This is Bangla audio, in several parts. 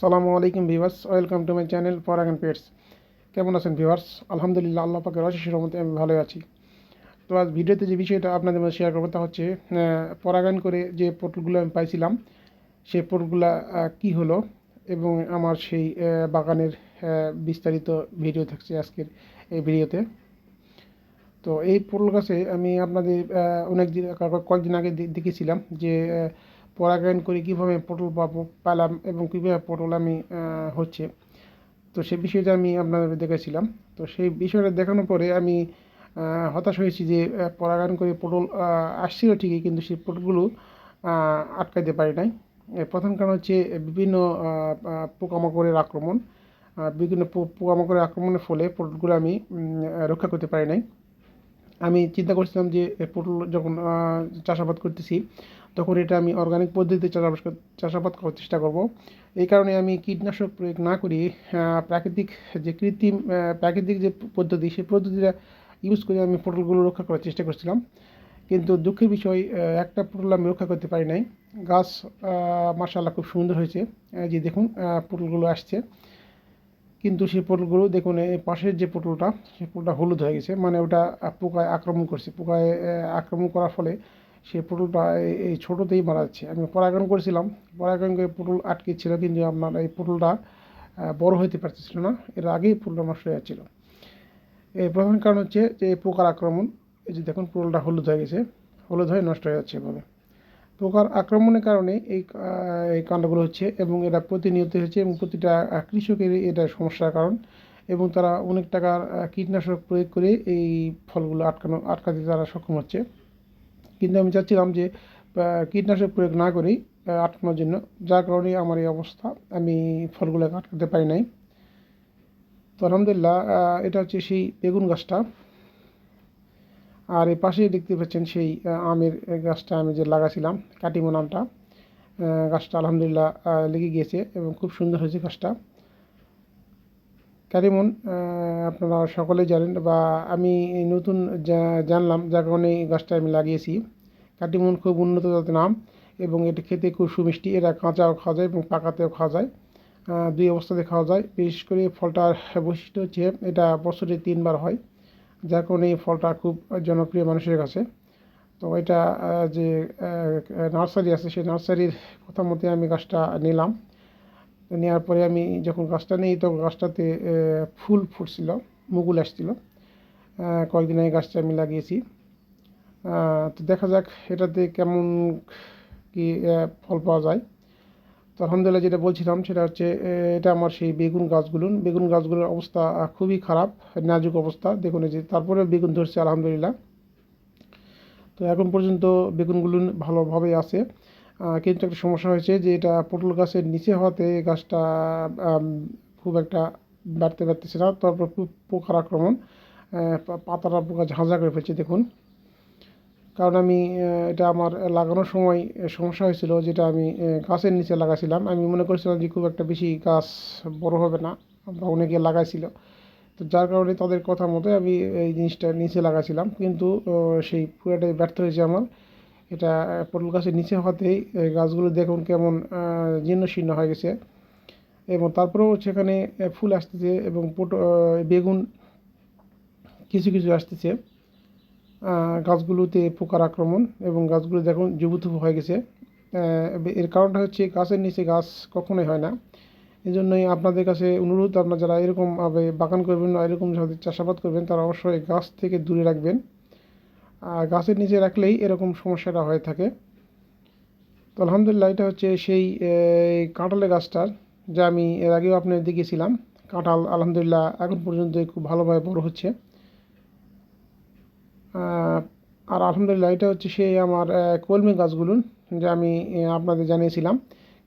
সালামু আলাইকুম viewers welcome to my channel Paragan pets. কেমন আছেন ভিভার্স আলহামদুলিল্লাহ আল্লাহ পাকের অশেষ রহমতে আমি ভালো আছি। তো আজ ভিডিওতে যে বিষয়টা আপনাদের মধ্যে শেয়ার করব তা হচ্ছে আহ, পরাগান করে যে পটলগুলো আমি পাইছিলাম সেই পটলগুলা আহ, কী হলো এবং আমার সেই বাগানের বিস্তারিত ভিডিও থাকছে আজকের এই ভিডিওতে। তো এই পটল গাছে আমি আপনাদের অনেক দিন কয়েকদিন আগে দেখেছিলাম যে পরাগায়ন করে, কীভাবে পটল পাবো, পেলাম এবং কীভাবে পটল আমি হচ্ছে। তো সেই বিষয়টা আমি আপনাদের দেখেছিলাম। তো সেই বিষয়টা দেখানোর পরে আমি হতাশ হয়েছি যে পরাগায়ন করে পটল আসছিল ঠিকই কিন্তু সেই পটলগুলো আটকাইতে পারি নাই। প্রথম কারণ হচ্ছে বিভিন্ন পোকামাকড়ের আক্রমণ। বিভিন্ন পোকামাকড়ের আক্রমণের ফলে পটলগুলো আমি রক্ষা করতে পারি নাই। আমি চিন্তা করছিলাম যে পটল যখন চাষাবাদ করতেছি, তখন এটা আমি অর্গানিক পদ্ধতিতে চাষাবাদ কর- চাষাবাদ করার চেষ্টা করব। এই কারণে আমি কীটনাশক প্রয়োগ না করি প্রাকৃতিক যে কৃত্রিম প্রাকৃতিক যে পদ্ধতি, সেই পদ্ধতিটা ইউজ করে আমি পটলগুলো রক্ষা করার চেষ্টা করছিলাম। কিন্তু দুঃখের বিষয় একটা পটল আমি রক্ষা করতে পারি নাই। গাছ মার্শাল্লাহ খুব সুন্দর হয়েছে। যে দেখুন পটলগুলো আসছে। কিন্তু সেই পটলগুলো দেখুন, এই পাশের যে পটলটা, সেই পটলটা হলুদ হয়ে গেছে মানে ওটা পোকায় আক্রমণ করছে। পোকায় আক্রমণ করার ফলে সেই পটলটা এই- ছোটোতেই মারা যাচ্ছে। আমি পরাগায়ন করেছিলাম, পরাগায়ন করে পটল আটকে ছিল কিন্তু আপনার এই পটলটা বড় হইতে পারতেছিল না। এর আগেই পটলটা নষ্ট হয়ে যাচ্ছিল। এর প্রধান কারণ হচ্ছে যে পোকার আক্রমণ। এই যে দেখুন, পটলটা হলুদ হয়ে গেছে, হলুদ হয়ে নষ্ট হয়ে যাচ্ছে এভাবে। পোকার আক্রমণের কারণে এই এই কাণ্ডগুলো হচ্ছে এবং এটা প্রতিনিয়ত হচ্ছে এবং প্রতিটা আহ, কৃষকেরই এটা সমস্যার কারণ এবং তারা অনেক টাকার কীটনাশক প্রয়োগ করে এই ফলগুলো আটকানো আটকাতে তারা সক্ষম হচ্ছে। কিন্তু আমি চাচ্ছিলাম যে কীটনাশক প্রয়োগ না করেই আটকানোর জন্য। যার কারণে আমার এই অবস্থা আমি ফলগুলোকে আটকাতে পারি নাই। তো আলহামদুলিল্লাহ এটা হচ্ছে সেই বেগুন গাছটা। আর এই পাশেই দেখতে পাচ্ছেন সেই আমের গাছটা আমি যে লাগাছিলাম কাটিমো নামটা আহ, গাছটা আলহামদুলিল্লাহ লেগে গিয়েছে এবং খুব সুন্দর হয়েছে গাছটা। কারিমন আপনারা সকলেই জানেন বা আমি নতুন জানলাম যার কারণে গাছটা আমি লাগিয়েছি। কাটিমন খুব উন্নত জাতের নাম এবং এটা খেতে খুব সুমিষ্টি। এটা কাঁচাও খাওয়া যায় এবং পাকাতেও খাওয়া যায়। দুই অবস্থাতে খাওয়া যায়। বিশেষ করে ফলটার বৈশিষ্ট্য হচ্ছে এটা বছরে তিনবার হয়। যার কারণে এই ফলটা খুব জনপ্রিয় মানুষের কাছে। তো এটা যে নার্সারি আছে, সেই নার্সারির কথা মতে আমি গাছটা নিলাম। নেওয়ার পরে আমি যখন গাছটা নিই, তখন গাছটাতে ফুল ফুটছিল মুকুল আসছিল। কয়েকদিন আগে গাছটা আমি লাগিয়েছি। তো দেখা যাক এটাতে কেমন কি ফল পাওয়া যায়। তো আলহামদুলিল্লাহ যেটা বলছিলাম সেটা হচ্ছে এটা আমার সেই বেগুন গাছগুলো। বেগুন গাছগুলোর অবস্থা খুবই খারাপ, নাজুক অবস্থা। দেখুন এই যে তারপরে বেগুন ধরছে, আলহামদুলিল্লাহ। তো এখন পর্যন্ত বেগুনগুলো ভালোভাবে আছে। কিন্তু একটা সমস্যা হয়েছে যে এটা পটল গাছের নিচে হওয়াতে গাছটা খুব একটা বাড়তে পারতেছে না। তারপর পোকার আক্রমণ। পাতাটা পোকা ঝাঁঝা করে ফেলছে, দেখুন। কারণ আমি এটা আমার লাগানোর সময় সমস্যা হয়েছিল যেটা আমি গাছের নিচে লাগাছিলাম। আমি মনে করছিলাম যে খুব একটা বেশি গাছ বড় হবে না বা অনেকে লাগাইছিল। তো যার কারণে তাদের কথা মতো আমি এই জিনিসটা নিচে লাগাছিলাম। কিন্তু সেই পুরোটাই ব্যর্থ হয়েছে আমার। এটা পটল গাছের নিচে হওয়াতেই গাছগুলো দেখুন কেমন জীর্ণ শীর্ণ হয়ে গেছে। এবং তারপরেও সেখানে ফুল আসতেছে এবং পট বেগুন কিছু কিছু আসতেছে। গাছগুলোতে পোকার আক্রমণ এবং গাছগুলো দেখুন জুবুথুবু হয়ে গেছে। এর কারণটা হচ্ছে গাছের নিচে গাছ কখনোই হয় না। এই জন্যই আপনাদের কাছে অনুরোধ, আপনারা যারা এরকমভাবে বাগান করবেন বা এরকম যাদের চাষাবাদ করবেন, তারা অবশ্যই গাছ থেকে দূরে রাখবেন। আর গাছের নিচে রাখলেই এরকম সমস্যাটা হয়ে থাকে। তো আলহামদুলিল্লাহ, এটা হচ্ছে সেই কাঁঠালের গাছটার, যা আমি এর আগেও আপনাদের দেখিয়েছিলাম। কাঁঠাল আলহামদুলিল্লাহ এখন পর্যন্ত খুব ভালোভাবে বড় হচ্ছে। আর আলহামদুলিল্লাহ, এটা হচ্ছে সেই আমার কলমি গাছগুলো যা আমি আপনাদের জানিয়েছিলাম।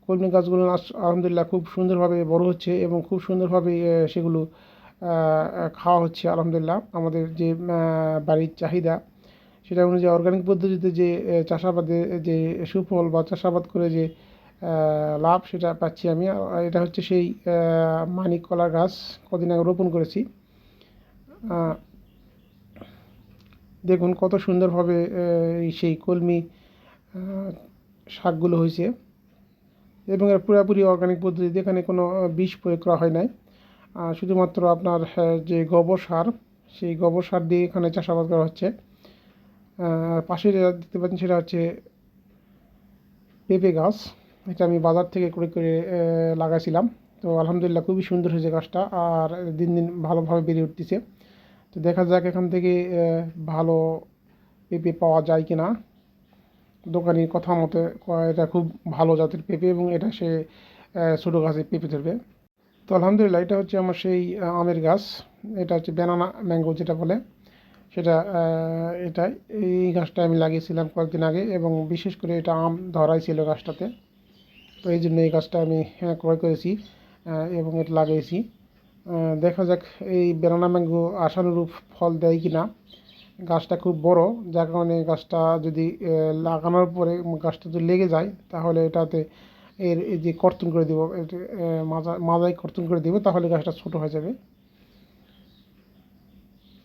কলমি গাছগুলো আলহামদুলিল্লাহ খুব সুন্দরভাবে বড় হচ্ছে এবং খুব সুন্দরভাবে সেগুলো খাওয়া হচ্ছে আলহামদুলিল্লাহ। আমাদের যে বাড়ির চাহিদা, সেটা অনুযায়ী অর্গানিক পদ্ধতিতে যে চাষাবাদে, যে সুফল বা চাষাবাদ করে যে লাভ সেটা পাচ্ছি আমি। এটা হচ্ছে সেই মানিক কলার গাছ কদিন আগে রোপণ করেছি। দেখুন কত সুন্দরভাবে সেই কলমি শাকগুলো হয়েছে। এবং এর পুরোপুরি অর্গানিক পদ্ধতিতে এখানে কোনো বিষ প্রয়োগ করা হয় নাই। শুধুমাত্র আপনার যে গোবর সার, সেই গোবর সার দিয়ে এখানে চাষাবাদ করা হচ্ছে। আর পাশে যেটা দেখতে পাচ্ছেন সেটা হচ্ছে পেঁপে গাছ। এটা আমি বাজার থেকে করে করে লাগাইছিলাম। তো আলহামদুলিল্লাহ খুবই সুন্দর হয়েছে গাছটা, আর দিন দিন ভালোভাবে বেড়ে উঠতেছে। তো দেখা যাক এখান থেকে ভালো পেঁপে পাওয়া যায় কি না দোকানির কথা মতে, এটা খুব ভালো জাতের পেঁপে এবং এটা সে ছোটো গাছে পেঁপে ধরবে। তো আলহামদুলিল্লাহ, এটা হচ্ছে আমার সেই আমের গাছ। এটা হচ্ছে ব্যানানা ম্যাঙ্গো যেটা বলে, সেটা এটাই এই গাছটা আমি লাগিয়েছিলাম কয়েকদিন আগে এবং বিশেষ করে এটা আম ধরাই ছিল গাছটাতে। তো এই জন্য এই গাছটা আমি ক্রয় করেছি এবং এটা লাগিয়েছি। দেখা যাক এই ব্যানানা ম্যাঙ্গো আশানুরূপ ফল দেয় কি না গাছটা খুব বড়, যার কারণে গাছটা যদি লাগানোর পরে গাছটা যদি লেগে যায়, তাহলে এটাতে এর এই যে কর্তন করে দেবো মাজা, মাজায় কর্তন করে দেবো, তাহলে গাছটা ছোট হয়ে যাবে।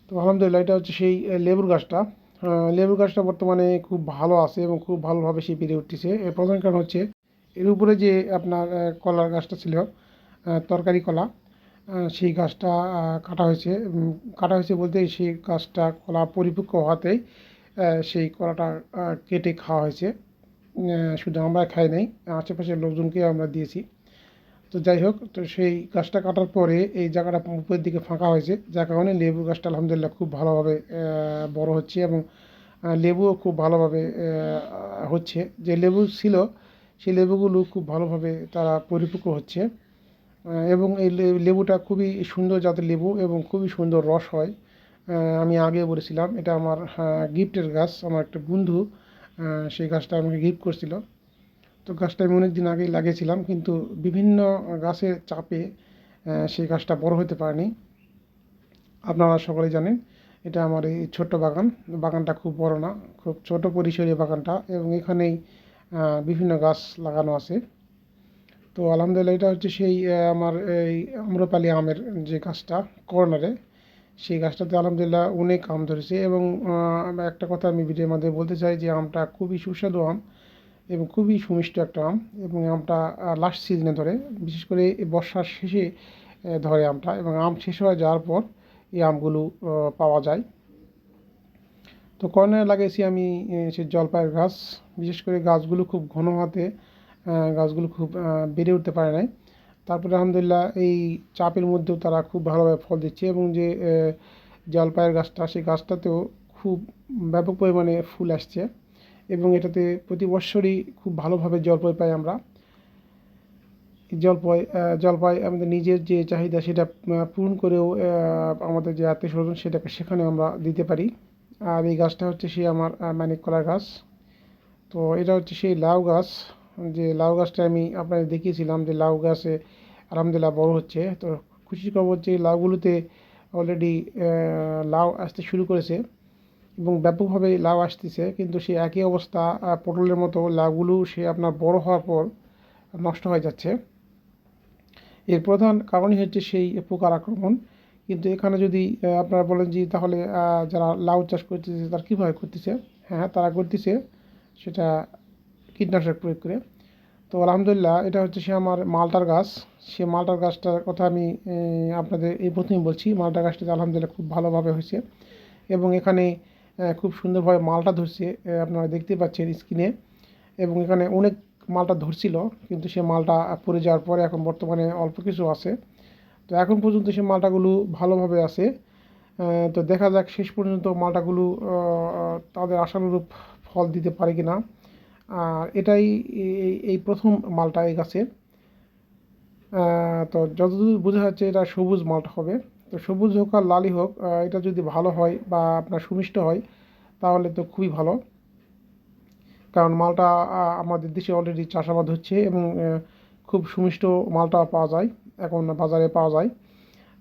তো আলহামদুলিল্লাহ, এটা হচ্ছে সেই লেবুর গাছটা। লেবুর গাছটা বর্তমানে খুব ভালো আছে এবং খুব ভালোভাবে সে বেড়ে উঠতেছে। এর প্রধান কারণ হচ্ছে, এর উপরে যে আপনার কলার গাছটা ছিল তরকারি কলা সেই গাছটা কাটা হয়েছে। কাটা হয়েছে বলতে সেই গাছটা কলা পরিপক্ক হওয়াতেই সেই কলাটা কেটে খাওয়া হয়েছে। শুধু আমরা খাই নাই, আশেপাশের লোকজনকে আমরা দিয়েছি। তো যাই হোক, তো সেই গাছটা কাটার পরে এই জায়গাটা উপরের দিকে ফাঁকা হয়েছে। যার কারণে লেবু গাছটা আলহামদুলিল্লাহ খুব ভালোভাবে বড় হচ্ছে এবং লেবুও খুব ভালোভাবে হচ্ছে। যে লেবু ছিল, সেই লেবুগুলো খুব ভালোভাবে তারা পরিপক্ক হচ্ছে। এবং এই লেবুটা খুবই সুন্দর জাতের লেবু এবং খুবই সুন্দর রস হয়। আমি আগে বলেছিলাম, এটা আমার গিফটের গাছ, আমার একটা বন্ধু সেই গাছটা আমাকে গিফট করছিল। তো গাছটা আমি অনেক দিন আগেই লাগিয়েছিলাম, কিন্তু বিভিন্ন গাছের চাপে সেই গাছটা বড় হতে পারেনি। আপনারা সকলেই জানেন, এটা আমার এই ছোট্ট বাগান। বাগানটা খুব বড় না, খুব ছোট পরিসরে বাগানটা এবং এখানেই বিভিন্ন গাছ লাগানো আছে। তো আলহামদুলিল্লাহ এটা হচ্ছে সেই আমার এই আম্রপালি আমের যে গাছটা কর্নারে সেই গাছটাতে আলহামদুলিল্লাহ অনেক আম ধরেছে এবং একটা কথা আমি ভিডিওর মধ্যে বলতে চাই যে আমটা খুবই সুস্বাদু আম এবং খুবই সুমিষ্ট একটা আম এবং আমটা লাস্ট সিজনে ধরে বিশেষ করে বর্ষার শেষে ধরে আমটা এবং আম শেষ হয়ে যাওয়ার পর এই আমগুলো পাওয়া যায়। তো কর্নারে লাগিয়েছি আমি সে জলপাইয়ের গাছ বিশেষ করে গাছগুলো খুব ঘন আহ, গাছগুলো খুব বেড়ে উঠতে পারে নাই। তারপরে আলহামদুলিল্লাহ এই চাপের মধ্যেও তারা খুব ভালোভাবে ফল দিচ্ছে এবং যে জলপাইয়ের গাছটা, সেই গাছটাতেও খুব ব্যাপক পরিমাণে ফুল আসছে এবং এটাতে প্রতি বছরই খুব ভালোভাবে জলপাই পাই আমরা। জলপাই জলপাই আমাদের নিজের যে চাহিদা সেটা পূরণ করেও আমাদের যে আত্মীয় স্বজন সেটাকে সেখানে আমরা দিতে পারি। আর এই গাছটা হচ্ছে সেই আমার মানিক কলার গাছ। তো এটা হচ্ছে সেই লাউ গাছ। যে লাউ গাছটা আমি আপনাদের দেখিয়েছিলাম যে লাউ গাছে আলহামদুলিল্লাহ বড় হচ্ছে। তো খুশির খবর যে লাউগুলোতে অলরেডি লাউ আসতে শুরু করেছে এবং ব্যাপকভাবে লাউ আসতেছে। কিন্তু সেই একই অবস্থা পটলের মতো লাউগুলো সে আপনার বড় হওয়ার পর নষ্ট হয়ে যাচ্ছে। এর প্রধান কারণই হচ্ছে সেই পোকার আক্রমণ। কিন্তু এখানে যদি আপনারা বলেন যে তাহলে যারা লাউ চাষ করতেছে তারা কীভাবে করতেছে? হ্যাঁ তারা করতেছে সেটা কীটনাশক প্রয়োগ করে। তো আলহামদুলিল্লাহ, এটা হচ্ছে সে আমার মালটার গাছ। সে মালটার গাছটার কথা আমি আপনাদের এই প্রথমেই বলছি মালটার গাছটা আলহামদুলিল্লাহ খুব ভালোভাবে হয়েছে এবং এখানে খুব সুন্দরভাবে মালটা ধরছে আপনারা দেখতে পাচ্ছেন স্ক্রিনে। এবং এখানে অনেক মালটা ধরছিল, কিন্তু সে মালটা পড়ে যাওয়ার পরে এখন বর্তমানে অল্প কিছু আছে। তো এখন পর্যন্ত সে মালটাগুলো ভালোভাবে আছে। তো দেখা যাক শেষ পর্যন্ত মালটাগুলো তাদের আশানুরূপ ফল দিতে পারে কি না এটাই এই- প্রথম মালটা এই গাছের। তো যতদূর বোঝা যাচ্ছে এটা সবুজ মালটা হবে। তো সবুজ হোক আর লালই হোক এটা যদি ভালো হয় বা আপনার সুমিষ্ট হয়, তাহলে তো খুবই ভালো। কারণ মালটা আমাদের দেশে অলরেডি চাষাবাদ হচ্ছে এবং খুব সুমিষ্ট মালটা পাওয়া যায়, এখন বাজারে পাওয়া যায়।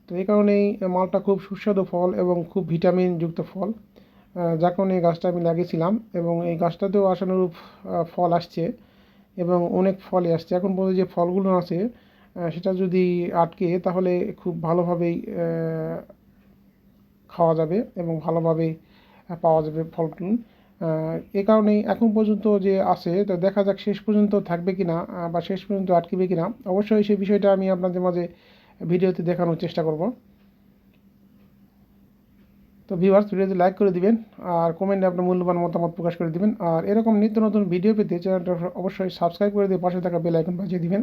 তো এই কারণেই মালটা খুব সুস্বাদু ফল এবং খুব ভিটামিনযুক্ত ফল। কারণে এই গাছটা আমি লাগিয়েছিলাম এবং এই গাছটাতেও আশানুরূপ ফল আসছে এবং অনেক ফলই আসছে। এখন পর্যন্ত যে ফলগুলো আছে সেটা যদি আটকে তাহলে খুব ভালোভাবেই খাওয়া যাবে এবং ভালোভাবেই পাওয়া যাবে ফলগুলো। এ কারণেই এখন পর্যন্ত যে আছে, তো দেখা যাক শেষ পর্যন্ত থাকবে কি না বা শেষ পর্যন্ত আটকেবে কি না অবশ্যই সেই বিষয়টা আমি আপনাদের মাঝে ভিডিওতে দেখানোর চেষ্টা করব। তো ভিউয়ার্স ভিডিওতে লাইক করে দিবেন আর কমেন্টে আপনার মূল্যবান মতামত প্রকাশ করে দিবেন। আর এরকম নিত্য নতুন ভিডিও পেতে চ্যানেলটা অবশ্যই সাবস্ক্রাইব করে দিয়ে পাশে থাকা বেল আইকন বাজিয়ে দিবেন।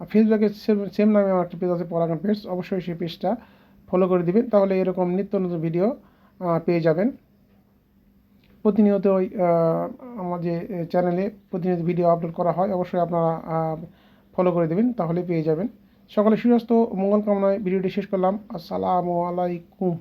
আর ফেসবুকে সেম নামে আমার একটা পেজ আছে পরাগান পেজ অবশ্যই সেই পেজটা ফলো করে দিবেন, তাহলে এরকম নিত্য নতুন ভিডিও পেয়ে যাবেন। প্রতিনিয়ত ওই আমার যে চ্যানেলে প্রতিনিয়ত ভিডিও আপলোড করা হয়, অবশ্যই আপনারা ফলো করে দেবেন, তাহলে পেয়ে যাবেন। সকালে ও মঙ্গল কামনায় ভিডিওটি শেষ করলাম। আসসালামু আলাইকুম।